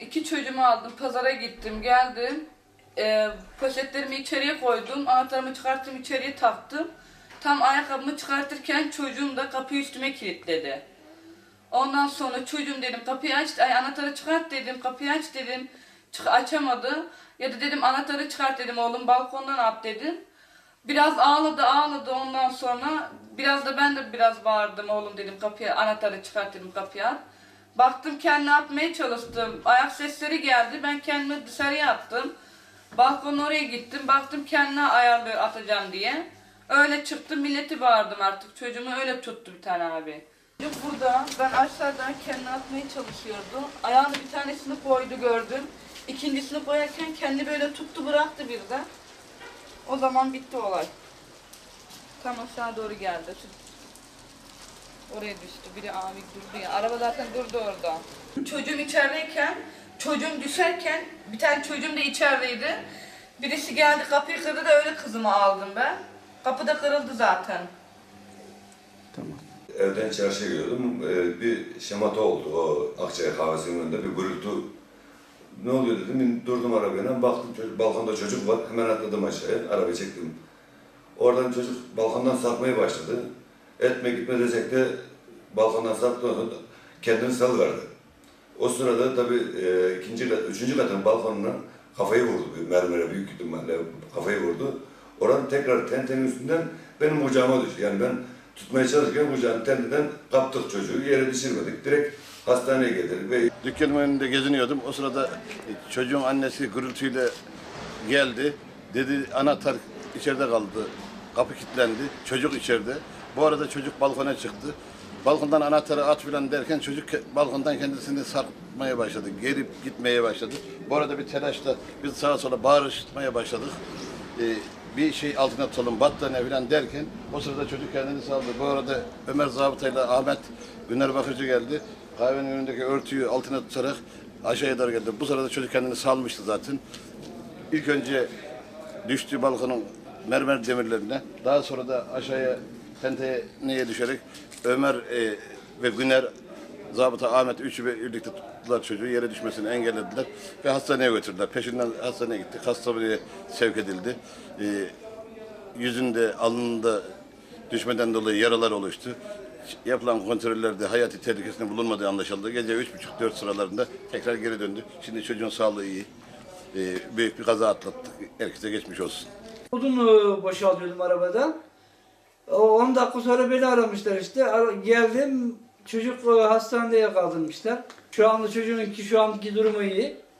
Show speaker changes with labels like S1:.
S1: iki çocuğumu aldım, pazara gittim, geldim. Ee, poşetlerimi içeriye koydum, anahtarımı çıkarttım, içeriye taktım. Tam ayakkabımı çıkartırken çocuğum da kapıyı üstüme kilitledi. Ondan sonra çocuğum dedim kapıyı aç, ay anahtarı çıkart dedim, kapıyı aç dedim. Çık, açamadı. Ya da dedim anahtarı çıkart dedim oğlum balkondan at dedim. Biraz ağladı ağladı ondan sonra biraz da ben de biraz bağırdım oğlum dedim kapıya anahtarı çıkart dedim kapıya. Baktım kendini atmaya çalıştım. Ayak sesleri geldi. Ben kendimi dışarıya attım. Balkonun oraya gittim. Baktım kendine ayarlıyor atacağım diye. Öyle çıktım milleti bağırdım artık. Çocuğumu öyle tuttu bir tane abi. Çocuk burada. Ben aşağıdan kendini atmaya çalışıyordu. Ayağını bir tanesini koydu gördüm. İkincisini koyarken kendi böyle tuttu bıraktı birden. O zaman bitti olay. Tam aşağı doğru geldi. Oraya düştü. Biri abi durdu ya. Araba zaten durdu orada. Çocuğum içerideyken, çocuğum düşerken bir tane çocuğum da içerideydi. Birisi geldi kapıyı kırdı da öyle kızımı aldım ben. Kapı da kırıldı zaten.
S2: Evden çarşıya gidiyordum. Ee, bir şemata oldu o Akçay kahvesinin önünde bir gürültü. Ne oluyor dedim. Durdum arabayla. Baktım çocuk, balkonda çocuk var. Hemen atladım aşağıya. Arabayı çektim. Oradan çocuk balkondan sarkmaya başladı. Etme gitme desek de balkondan sonra kendini salıverdi. O sırada tabii e, ikinci üçüncü katın balkonuna kafayı vurdu. Bir mermere büyük ihtimalle kafayı vurdu. Oradan tekrar tentenin üstünden benim kucağıma düştü. Yani ben tutmaya çalışırken kucağını tenteden kaptık çocuğu. Yere düşürmedik. Direkt hastaneye getirdik ve
S3: Dükkanın önünde geziniyordum. O sırada çocuğun annesi gürültüyle geldi. Dedi anahtar içeride kaldı. Kapı kilitlendi. Çocuk içeride. Bu arada çocuk balkona çıktı. Balkondan anahtarı at filan derken çocuk balkondan kendisini sarkmaya başladı. Gelip gitmeye başladı. Bu arada bir telaşla biz sağa sola bağırışmaya başladık. Ee, bir şey altına tutalım battaniye filan derken o sırada çocuk kendini saldı. Bu arada Ömer Zabıtayla Ahmet Güner Bakıcı geldi. Kahvenin önündeki örtüyü altına tutarak aşağıya doğru geldi. Bu sırada çocuk kendini salmıştı zaten. İlk önce düştü balkonun mermer demirlerine. Daha sonra da aşağıya tenteneye düşerek Ömer e, ve Güner Zabıta Ahmet üçü birlikte tuttular çocuğu. Yere düşmesini engellediler ve hastaneye götürdüler. Peşinden hastaneye gittik. Hastaneye sevk edildi. E, yüzünde, alnında düşmeden dolayı yaralar oluştu. Yapılan kontrollerde hayati tehlikesinde bulunmadığı anlaşıldı. Gece üç buçuk dört sıralarında tekrar geri döndü. Şimdi çocuğun sağlığı iyi. E, büyük bir kaza atlattık. Herkese geçmiş olsun.
S4: Odunu boşaltıyordum arabadan. O 10 dakika sonra beni aramışlar işte. Geldim çocuk hastaneye kaldırmışlar. Şu anda çocuğun ki şu anki durumu iyi.